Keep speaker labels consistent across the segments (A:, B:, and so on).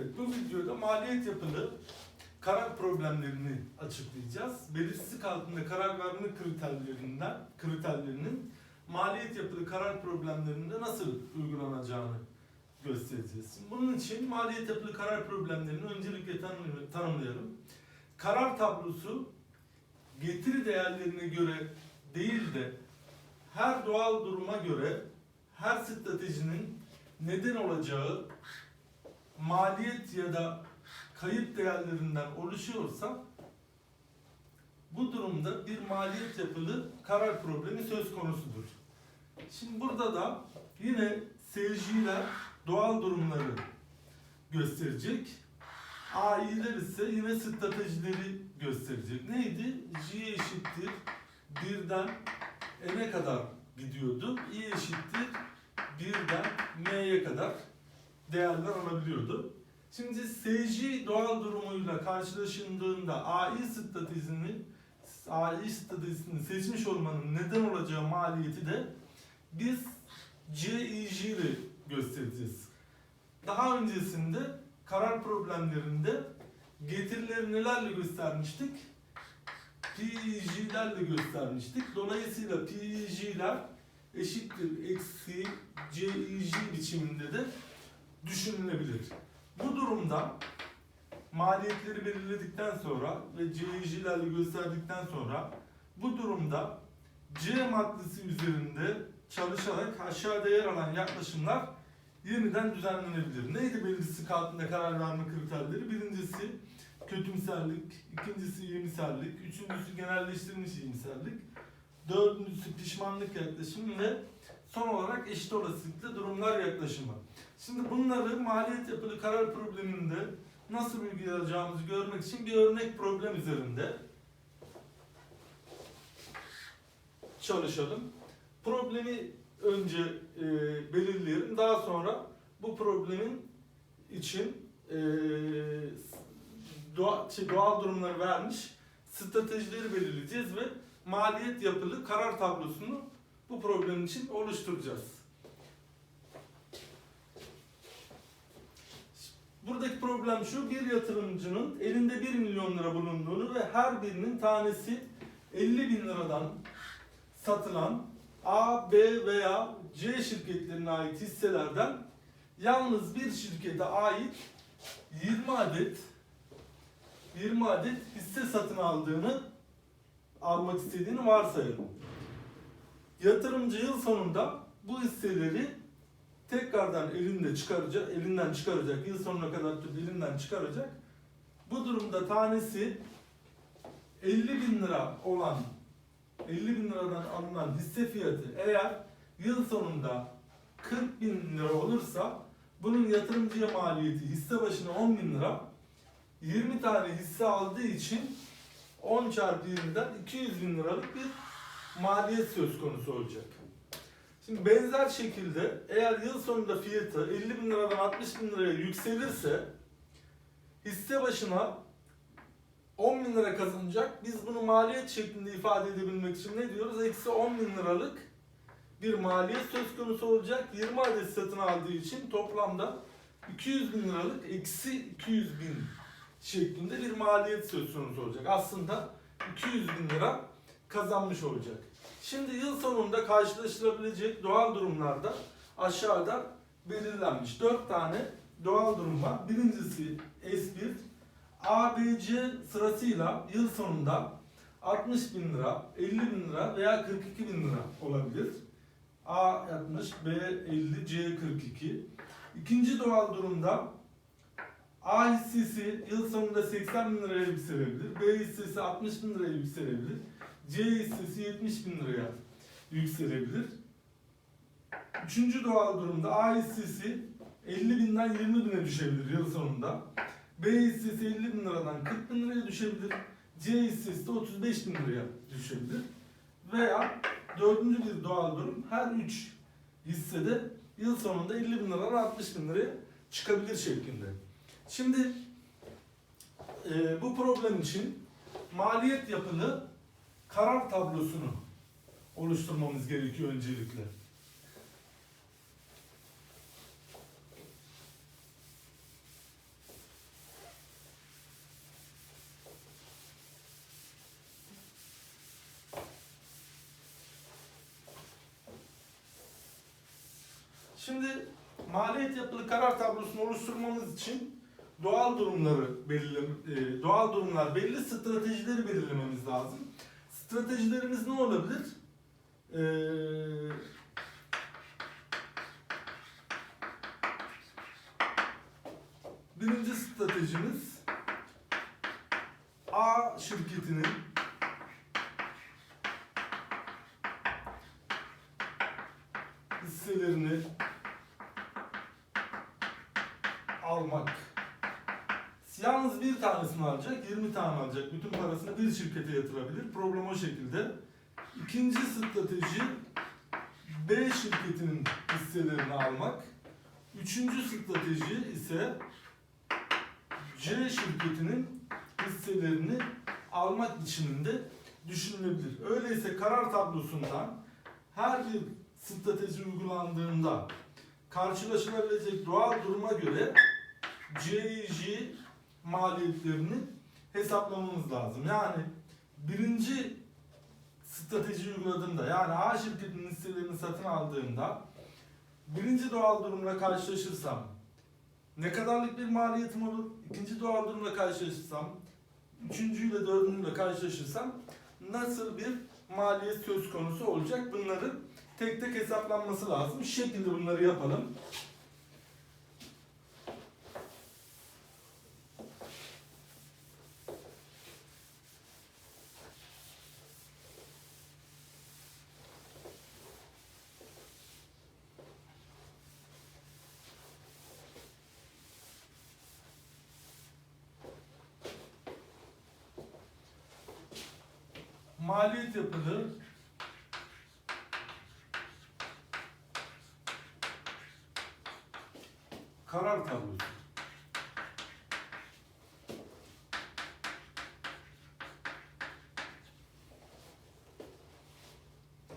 A: Evet, bu videoda maliyet yapılı karar problemlerini açıklayacağız. Belirsizlik altında karar verme kriterlerinden, kriterlerinin maliyet yapılı karar problemlerinde nasıl uygulanacağını göstereceğiz. Bunun için maliyet yapılı karar problemlerini öncelikle tanım- tanımlayalım. Karar tablosu getiri değerlerine göre değil de her doğal duruma göre her stratejinin neden olacağı maliyet ya da kayıp değerlerinden oluşuyorsa bu durumda bir maliyet yapılı karar problemi söz konusudur. Şimdi burada da yine seyirciler doğal durumları gösterecek. AI'ler ise yine stratejileri gösterecek. Neydi? J eşittir birden n'e kadar gidiyordu. I eşittir birden m'ye kadar değerler alabiliyordu. Şimdi SJ doğal durumuyla karşılaşıldığında AI stratejisini AI stratejisini seçmiş olmanın neden olacağı maliyeti de biz CIJ ile göstereceğiz. Daha öncesinde karar problemlerinde getirileri nelerle göstermiştik? PEG'lerle göstermiştik. Dolayısıyla PEG'ler eşittir eksi CEG biçiminde de düşünülebilir. Bu durumda maliyetleri belirledikten sonra ve CEG'lerle gösterdikten sonra bu durumda C maddesi üzerinde çalışarak aşağıda yer alan yaklaşımlar yeniden düzenlenebilir. Neydi belirsizlik altında karar verme kriterleri? Birincisi kötümserlik, ikincisi iyimserlik, üçüncüsü genelleştirilmiş iyimserlik, dördüncüsü pişmanlık yaklaşımı ve son olarak eşit olasılıklı durumlar yaklaşımı. Şimdi bunları maliyet yapılı karar probleminde nasıl uygulayacağımızı görmek için bir örnek problem üzerinde çalışalım. Problemi önce e, belirleyelim. Daha sonra bu problemin için e, doğa, şey, doğal durumları vermiş stratejileri belirleyeceğiz ve maliyet yapılı karar tablosunu bu problem için oluşturacağız. Buradaki problem şu, bir yatırımcının elinde 1 milyon lira bulunduğunu ve her birinin tanesi 50 bin liradan satılan A, B veya C şirketlerine ait hisselerden yalnız bir şirkete ait 20 adet 20 adet hisse satın aldığını almak istediğini varsayalım. Yatırımcı yıl sonunda bu hisseleri tekrardan elinde çıkaracak, elinden çıkaracak, yıl sonuna kadar elinden çıkaracak. Bu durumda tanesi 50 bin lira olan 50 bin liradan alınan hisse fiyatı eğer yıl sonunda 40 bin lira olursa bunun yatırımcıya maliyeti hisse başına 10 bin lira 20 tane hisse aldığı için 10 çarpı 20'den 200 bin liralık bir maliyet söz konusu olacak. Şimdi benzer şekilde eğer yıl sonunda fiyatı 50 bin liradan 60 bin liraya yükselirse hisse başına 10 bin lira kazanacak. Biz bunu maliyet şeklinde ifade edebilmek için ne diyoruz? Eksi 10 bin liralık bir maliyet söz konusu olacak. 20 adet satın aldığı için toplamda 200 bin liralık eksi 200 bin şeklinde bir maliyet söz konusu olacak. Aslında 200 bin lira kazanmış olacak. Şimdi yıl sonunda karşılaşılabilecek doğal durumlarda aşağıda belirlenmiş. 4 tane doğal durum var. Birincisi S1, ABC sırasıyla yıl sonunda 60 bin lira, 50 bin lira veya 42 bin lira olabilir. A 60, B 50, C 42. İkinci doğal durumda A hissesi yıl sonunda 80 bin liraya yükselebilir. B hissesi 60 bin liraya yükselebilir. C hissesi 70 bin liraya yükselebilir. Üçüncü doğal durumda A hissesi 50 binden 20 bine düşebilir yıl sonunda. B hissesi 50 bin liradan 40 bin liraya düşebilir. C hissesi de 35 bin liraya düşebilir. Veya dördüncü bir doğal durum her üç hissede yıl sonunda 50 bin liradan 60 bin liraya çıkabilir şeklinde. Şimdi e, bu problem için maliyet yapılı karar tablosunu oluşturmamız gerekiyor öncelikle. Şimdi maliyet yapılı karar tablosunu oluşturmamız için doğal durumları belirleme, doğal durumlar belli stratejileri belirlememiz lazım. Stratejilerimiz ne olabilir? Ee, birinci stratejimiz A şirketinin hisselerini almak. Yalnız bir tanesini alacak, 20 tane alacak. Bütün parasını bir şirkete yatırabilir. Problem o şekilde. İkinci strateji B şirketinin hisselerini almak. Üçüncü strateji ise C şirketinin hisselerini almak biçiminde düşünülebilir. Öyleyse karar tablosundan her bir strateji uygulandığında karşılaşılabilecek doğal duruma göre CIJ maliyetlerini hesaplamamız lazım. Yani birinci strateji uyguladığımda yani A şirketinin hisselerini satın aldığımda birinci doğal durumla karşılaşırsam ne kadarlık bir maliyetim olur? İkinci doğal durumla karşılaşırsam, üçüncüyle dördüncüyle karşılaşırsam nasıl bir maliyet söz konusu olacak? Bunları tek tek hesaplanması lazım. Şu şekilde bunları yapalım. Maliyet yapılı. Karar tablosu.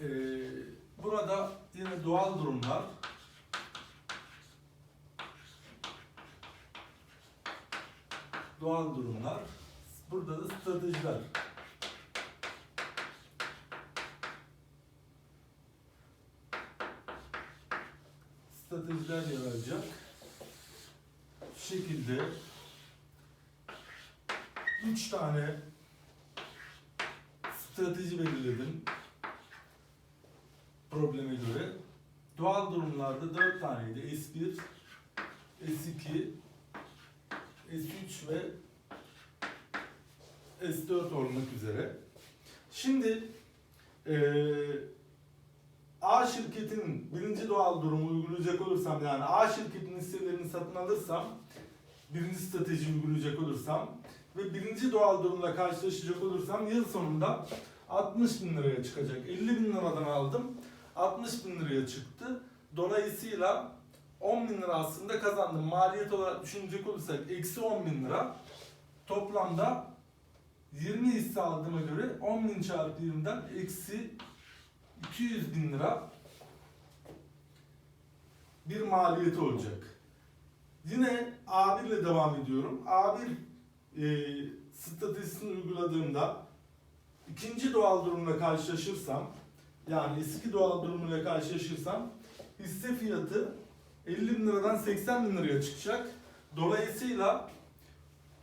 A: Ee, burada yine doğal durumlar. Doğal durumlar. Burada da stratejiler stratejiler yer alacak. Şekilde üç tane strateji belirledim probleme göre. Doğal durumlarda dört taneydi. S1, S2, S3 ve S4 olmak üzere. Şimdi eee A şirketinin birinci doğal durumu uygulayacak olursam yani A şirketinin hisselerini satın alırsam birinci strateji uygulayacak olursam ve birinci doğal durumla karşılaşacak olursam yıl sonunda 60 bin liraya çıkacak. 50 bin liradan aldım 60 bin liraya çıktı. Dolayısıyla 10 bin lira aslında kazandım. Maliyet olarak düşünecek olursak eksi 10 bin lira. Toplamda 20 hisse aldığıma göre 10 bin çarpı 20'den eksi 200 bin lira bir maliyeti olacak. Yine A1 ile devam ediyorum. A1 e, stratejisini uyguladığımda ikinci doğal durumla karşılaşırsam yani eski doğal durumuyla karşılaşırsam hisse fiyatı 50 bin liradan 80 bin liraya çıkacak. Dolayısıyla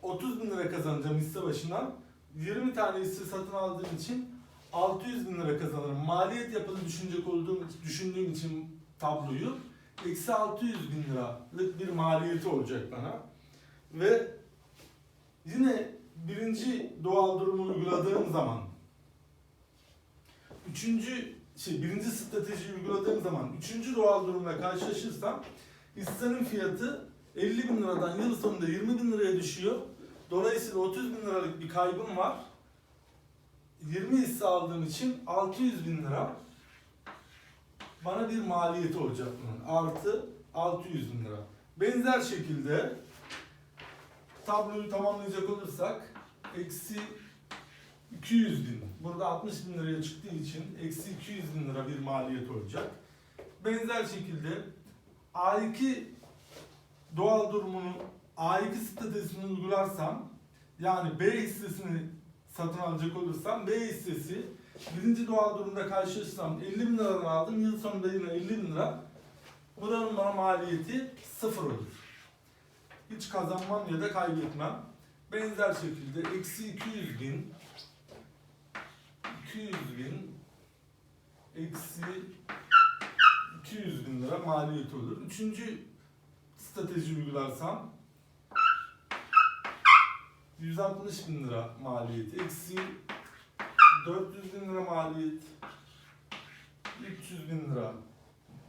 A: 30 bin lira kazanacağım hisse başına. 20 tane hisse satın aldığım için 600 bin lira kazanırım. Maliyet yapılı düşünecek olduğum düşündüğüm için tabloyu eksi 600 bin liralık bir maliyeti olacak bana. Ve yine birinci doğal durumu uyguladığım zaman üçüncü şey birinci strateji uyguladığım zaman üçüncü doğal durumla karşılaşırsam hissenin fiyatı 50 bin liradan yıl sonunda 20 bin liraya düşüyor. Dolayısıyla 30 bin liralık bir kaybım var. 20 hisse aldığım için 600 bin lira bana bir maliyeti olacak bunun. Artı 600 bin lira. Benzer şekilde tabloyu tamamlayacak olursak eksi 200 bin. Burada 60 bin liraya çıktığı için eksi 200 bin lira bir maliyet olacak. Benzer şekilde A2 doğal durumunu A2 stratejisini uygularsam yani B hissesini satın alacak olursam B hissesi birinci doğal durumda karşılaşırsam 50 bin liradan aldım. Yıl sonunda yine 50 bin lira Buranın bana maliyeti sıfır olur. Hiç kazanmam ya da kaybetmem. Benzer şekilde eksi 200 bin 200 bin eksi 200 bin lira maliyeti olur. Üçüncü strateji uygularsam 160 bin lira maliyeti eksi 400 bin lira maliyet 300 bin lira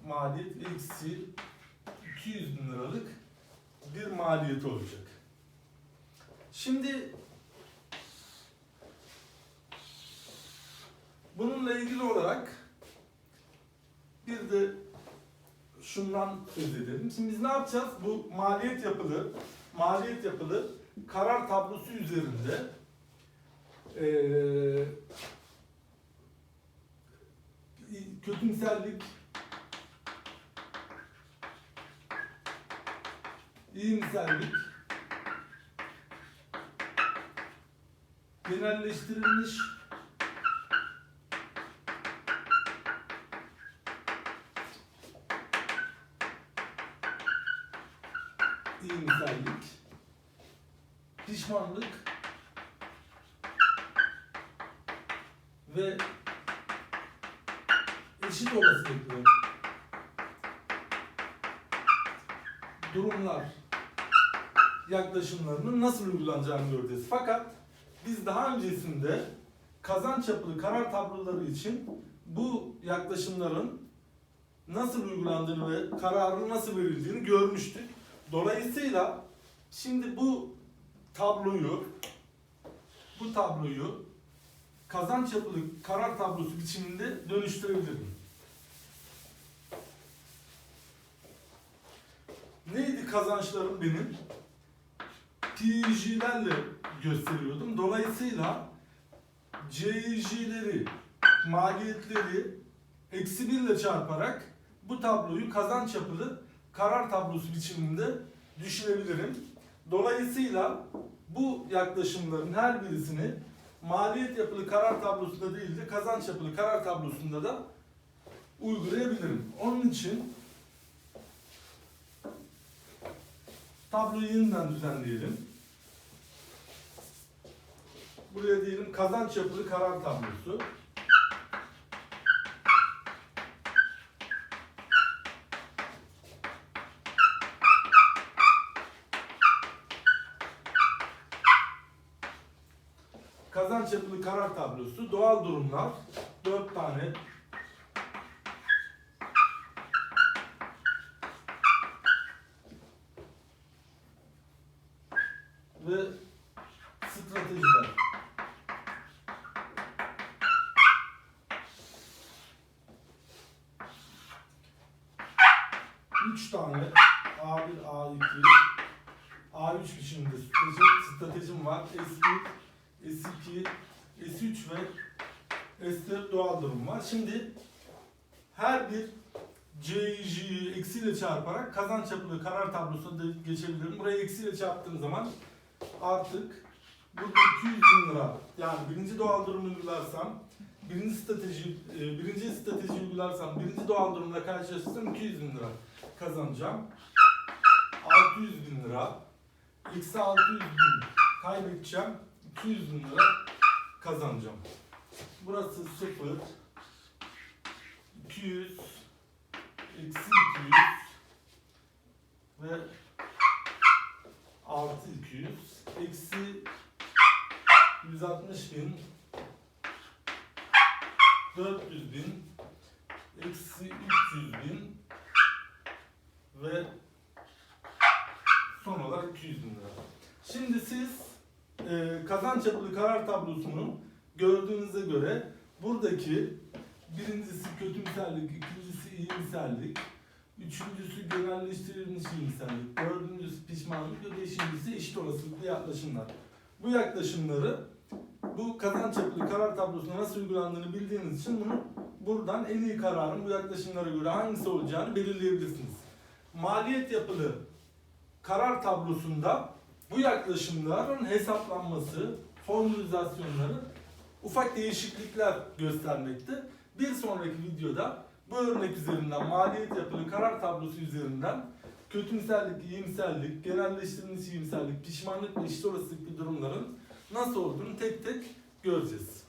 A: maliyet eksi 200 bin liralık bir maliyeti olacak. Şimdi bununla ilgili olarak bir de şundan söz edelim. Şimdi biz ne yapacağız? Bu maliyet yapılı, maliyet yapılı karar tablosu üzerinde eee kötümserlik, iyimserlik, genelleştirilmiş ve eşit olasılıklı durumlar yaklaşımlarının nasıl uygulanacağını göreceğiz. Fakat biz daha öncesinde kazanç yapılı karar tabloları için bu yaklaşımların nasıl uygulandığını ve kararın nasıl verildiğini görmüştük. Dolayısıyla şimdi bu tabloyu bu tabloyu kazanç yapılı karar tablosu biçiminde dönüştürebilirim. Neydi kazançlarım benim? PJ'lerle gösteriyordum. Dolayısıyla CJ'leri, maliyetleri eksi 1 ile çarparak bu tabloyu kazanç yapılı karar tablosu biçiminde düşünebilirim. Dolayısıyla bu yaklaşımların her birisini maliyet yapılı karar tablosunda değil de kazanç yapılı karar tablosunda da uygulayabilirim. Onun için tabloyu yeniden düzenleyelim. Buraya diyelim kazanç yapılı karar tablosu. Kazanç yapılı karar tablosu, doğal durumlar, 4 tane. Ve stratejiler. Üç tane A1, A2, A3 biçiminde strateji, stratejim var. S1, S2, S3 ve S4 doğal durum var. Şimdi her bir CJ'yi eksiyle çarparak kazanç yapılı karar tablosuna geçebilirim. Buraya eksiyle çarptığım zaman artık burada 200 bin lira yani birinci doğal durumu uygularsam birinci strateji e, birinci strateji uygularsam birinci doğal durumla karşılaştırsam 200 bin lira kazanacağım. 600 bin lira eksi 600 bin kaybedeceğim. 200 bin lira kazanacağım. Burası 0 200 eksi 200 ve artı 200 eksi 160 bin 400 bin eksi 300 bin ve son olarak 200 bin lira. Şimdi siz e, kazanç yapılı karar tablosunu gördüğünüze göre buradaki birincisi kötümserlik, ikincisi iyimserlik, üçüncüsü genelleştirilmiş iyimserlik, dördüncüsü pişmanlık ve beşincisi eşit olasılıklı yaklaşımlar. Bu yaklaşımları bu kazanç yapılı karar tablosuna nasıl uygulandığını bildiğiniz için bunu buradan en iyi kararın bu yaklaşımlara göre hangisi olacağını belirleyebilirsiniz. Maliyet yapılı karar tablosunda bu yaklaşımların hesaplanması, formülizasyonları ufak değişiklikler göstermekte. Bir sonraki videoda Bu örnek üzerinden maliyet yapılı karar tablosu üzerinden kötümserlik, iyimserlik, genelleştirilmiş iyimserlik, pişmanlık ve işler durumların nasıl olduğunu tek tek göreceğiz.